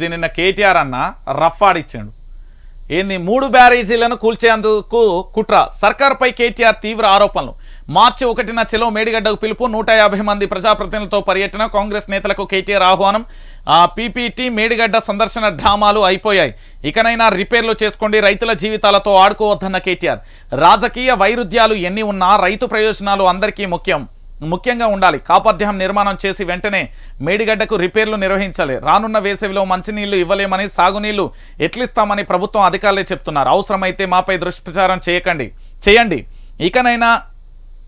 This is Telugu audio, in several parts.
ఇది నిన్న కేటీఆర్ అన్న రఫ్ ఆడిచ్చాడు. ఏంది మూడు బ్యారేజీలను కూల్చేందుకు కుట్ర? సర్కార్పై కేటీఆర్ తీవ్ర ఆరోపణలు. మార్చి ఒకటిన చెలో మేడిగడ్డకు పిలుపు నూట యాభై మంది ప్రజాప్రతినిధులతో పర్యటన కాంగ్రెస్ నేతలకు కేటీఆర్ ఆహ్వానం. ఆ పీపీటీ మేడిగడ్డ సందర్శన డ్రామాలు అయిపోయాయి. ఇకనైనా రిపేర్లు చేసుకోండి రైతుల జీవితాలతో ఆడుకోవద్దన్న కేటీఆర్. రాజకీయ వైరుధ్యాలు ఎన్ని ఉన్నా రైతు ప్రయోజనాలు అందరికీ ముఖ్యం. ముఖ్యంగా ఉండాలి. కాపర్ డ్యాం నిర్మాణం చేసి వెంటనే మేడిగడ్డకు రిపేర్లు నిర్వహించాలి. రానున్న వేసవిలో మంచినీళ్ళు ఇవ్వలేమని సాగునీళ్ళు ఎట్లిస్తామని ప్రభుత్వం అధికారులే చెప్తున్నారు. అవసరమైతే మాపై దుష్ప్రచారం చేయకండి. చేయండి. ఇకనైనా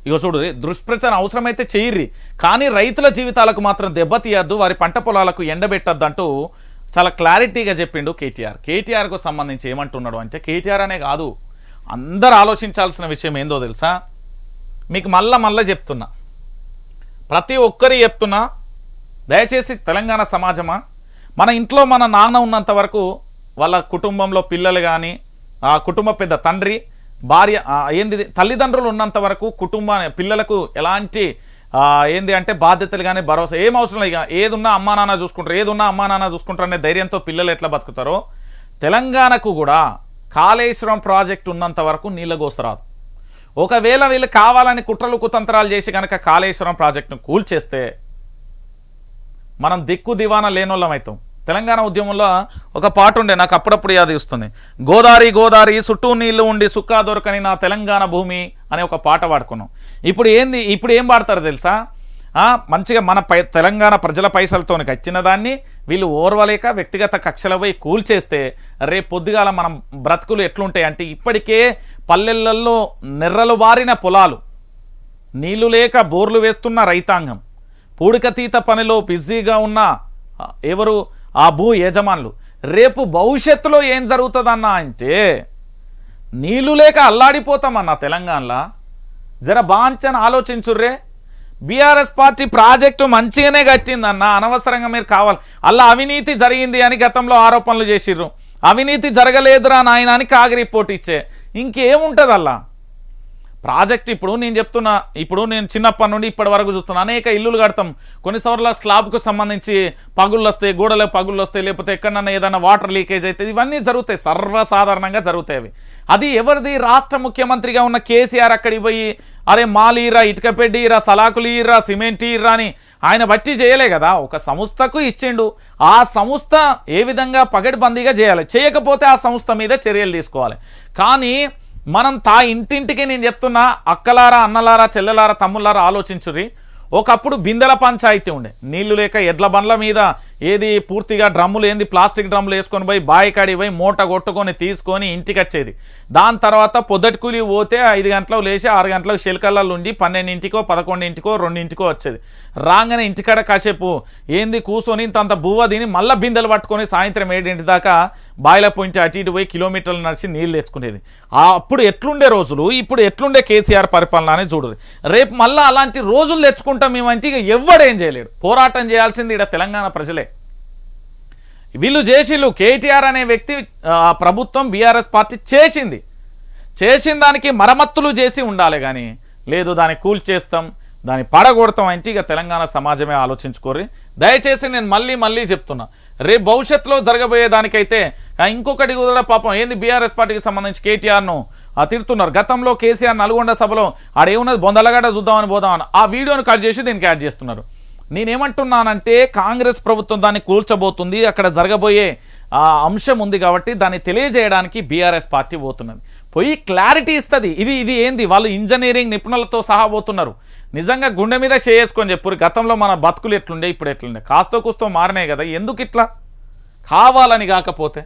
ఇగో చూడు దుష్ప్రచారం అవసరమైతే చేయర్రి. కానీ రైతుల జీవితాలకు మాత్రం దెబ్బతీయద్దు వారి పంట పొలాలకు ఎండబెట్టద్దు అంటూ చాలా క్లారిటీగా చెప్పిండు కేటీఆర్. కేటీఆర్కు సంబంధించి ఏమంటున్నాడు అంటే కేటీఆర్ అనే కాదు అందరు ఆలోచించాల్సిన విషయం ఏందో తెలుసా? మీకు మళ్ళా మళ్ళా చెప్తున్నా. ప్రతి ఒక్కరి చెప్తున్నా దయచేసి తెలంగాణ సమాజమా? మన ఇంట్లో మన నాన్న ఉన్నంత వరకు వాళ్ళ కుటుంబంలో పిల్లలు కానీ ఆ కుటుంబ పెద్ద తండ్రి భార్య ఏంది తల్లిదండ్రులు ఉన్నంత వరకు కుటుంబ పిల్లలకు ఎలాంటి ఏంది అంటే బాధ్యతలు కానీ భరోసా ఏం అవసరం లేదు. ఇక ఏదున్నా అమ్మా నాన్న చూసుకుంటారు. ఏదున్నా అమ్మా నాన్న చూసుకుంటారు అనే ధైర్యంతో పిల్లలు ఎట్లా బతుకుతారో తెలంగాణకు కూడా కాళేశ్వరం ప్రాజెక్ట్ ఉన్నంత వరకు నీళ్ళ గోసరాదు. ఒకవేళ వీళ్ళు కావాలని కుట్రలు కుతంత్రాలు చేసి కనుక కాళేశ్వరం ప్రాజెక్టును కూల్చేస్తే మనం దిక్కు దివాన లేనోళ్ళం అవుతాం. తెలంగాణ ఉద్యమంలో ఒక పాట ఉండే నాకు అప్పుడప్పుడు యాది వస్తుంది. గోదారి గోదారి చుట్టూ నీళ్ళు ఉండి సుక్కా దొరకని నా తెలంగాణ భూమి అనే ఒక పాట పాడుకున్నాం. ఇప్పుడు ఏంది ఇప్పుడు ఏం పాడతారు తెలుసా? మంచిగా మన పై తెలంగాణ ప్రజల పైసలతో వచ్చిన దాన్ని వీళ్ళు ఓర్వలేక వ్యక్తిగత కక్షలపై కూల్చేస్తే రేపు పొద్దుగాల మనం బ్రతుకులు ఎట్లుంటాయి అంటే ఇప్పటికే పల్లెలలో నెర్రలు బారిన పొలాలు నీళ్ళు లేక బోర్లు వేస్తున్న రైతాంగం పూడికతీత పనిలో బిజీగా ఉన్న ఎవరు? ఆ భూ యజమానులు. రేపు భవిష్యత్తులో ఏం జరుగుతుందన్నా అంటే నీళ్ళు లేక అల్లాడిపోతామన్నా తెలంగాణలో. జర బాంచని ఆలోచించుర్రే. బీఆర్ఎస్ పార్టీ ప్రాజెక్టు మంచిగానే కట్టిందన్న అనవసరంగా మీరు కావాలి. అలా అవినీతి జరిగింది అని గతంలో ఆరోపణలు చేసిర్రు. అవినీతి జరగలేదురా నాయన అని కాగి రిపోర్ట్ ఇచ్చే ఇంకేముంటుంది అలా ప్రాజెక్ట్ ఇప్పుడు నేను చెప్తున్నా ఇప్పుడు నేను చిన్నప్పటి నుండి ఇప్పటి వరకు చూస్తున్నా అనేక ఇల్లులు కడతాం. కొన్నిసార్లు స్లాబ్కు సంబంధించి పగుళ్ళు వస్తాయి గోడలో పగుళ్ళు వస్తాయి లేకపోతే ఎక్కడన్నా ఏదైనా వాటర్ లీకేజ్ అవుతుంది ఇవన్నీ జరుగుతాయి సర్వసాధారణంగా జరుగుతాయి అవి. అది ఎవరిది? రాష్ట్ర ముఖ్యమంత్రిగా ఉన్న కేసీఆర్ అక్కడికి పోయి అరే మాలీరా ఇటుక సలాకులీరా సిమెంట్ ఈరా అని ఆయన బట్టి చేయలే కదా. ఒక సంస్థకు ఇచ్చిండు. ఆ సంస్థ ఏ విధంగా పగడిబందీగా చేయాలి? చేయకపోతే ఆ సంస్థ మీద చర్యలు తీసుకోవాలి. కానీ మనం తా ఇంటింటికి నేను చెప్తున్నా అక్కలారా అన్నలారా చెల్లెలారా తమ్ముళ్ళారా ఆలోచించురి ఒకప్పుడు బిందెల పంచాయతీ ఉండే. నీళ్ళు లేక ఎడ్ల బండ్ల మీద ఏది పూర్తిగా డ్రమ్ములు ఏంది ప్లాస్టిక్ డ్రమ్ములు వేసుకొని పోయి బాయి కాడి పోయి మూట కొట్టుకొని తీసుకొని ఇంటికి వచ్చేది. దాని తర్వాత పొద్దటి కూలి పోతే ఐదు గంటలకు లేచి ఆరు గంటలకు శిల్కల్లో ఉండి పన్నెండింటికో పదకొండింటికో రెండింటికో వచ్చేది. రాగానే ఇంటికాడ కాసేపు ఏంది కూర్చొని ఇంతంత బువ్వ తిని మళ్ళీ బిందెలు పట్టుకొని సాయంత్రం ఏడింటి దాకా బాయిల పోయించి అటు ఇటు పోయి కిలోమీటర్లు నడిచి నీళ్ళు తెచ్చుకునేది. అప్పుడు ఎట్లుండే రోజులు ఇప్పుడు ఎట్లుండే కేసీఆర్ పరిపాలన అని చూడదు రేపు మళ్ళీ అలాంటి రోజులు తెచ్చుకుంటాం మేమంటే ఇక ఎవ్వడేం చేయలేడు. పోరాటం చేయాల్సింది ఇక్కడ తెలంగాణ ప్రజలే. వీళ్ళు చేసిళ్ళు. కేటీఆర్ అనే వ్యక్తి ఆ, ప్రభుత్వం బీఆర్ఎస్ పార్టీ చేసింది. చేసిన దానికి మరమ్మత్తులు చేసి ఉండాలి కానీ లేదు దాన్ని కూల్ చేస్తాం దాన్ని పడగొడతాం అంటే ఇక తెలంగాణ సమాజమే ఆలోచించుకోరి దయచేసి నేను మళ్ళీ మళ్ళీ చెప్తున్నా. రేపు భవిష్యత్తులో జరగబోయే దానికైతే ఇంకొకటి కూడా పాపం ఏంది బీఆర్ఎస్ పార్టీకి సంబంధించి కేటీఆర్ను ఆ, తిడుతున్నారు. గతంలో కేసీఆర్ నల్గొండ సభలో ఆడేమున్నది బొందలగడ చూద్దామని పోదామని ఆ వీడియోను కట్ చేసి దీనికి యాడ్ చేస్తున్నారు. నేనేమంటున్నానంటే కాంగ్రెస్ ప్రభుత్వం దాన్ని కూల్చబోతుంది అక్కడ జరగబోయే ఆ అంశం ఉంది కాబట్టి దాన్ని తెలియజేయడానికి బీఆర్ఎస్ పార్టీ పోతున్నది. పోయి క్లారిటీ ఇస్తుంది. ఇది ఇది ఏంది? వాళ్ళు ఇంజనీరింగ్ నిపుణులతో సహా పోతున్నారు. నిజంగా గుండె మీద చేసుకొని చెప్పురు గతంలో మన బతుకులు ఎట్లుండే ఇప్పుడు ఎట్లుండే? కాస్తో కూస్తో మారినాయి కదా. ఎందుకు ఇట్లా కావాలని కాకపోతే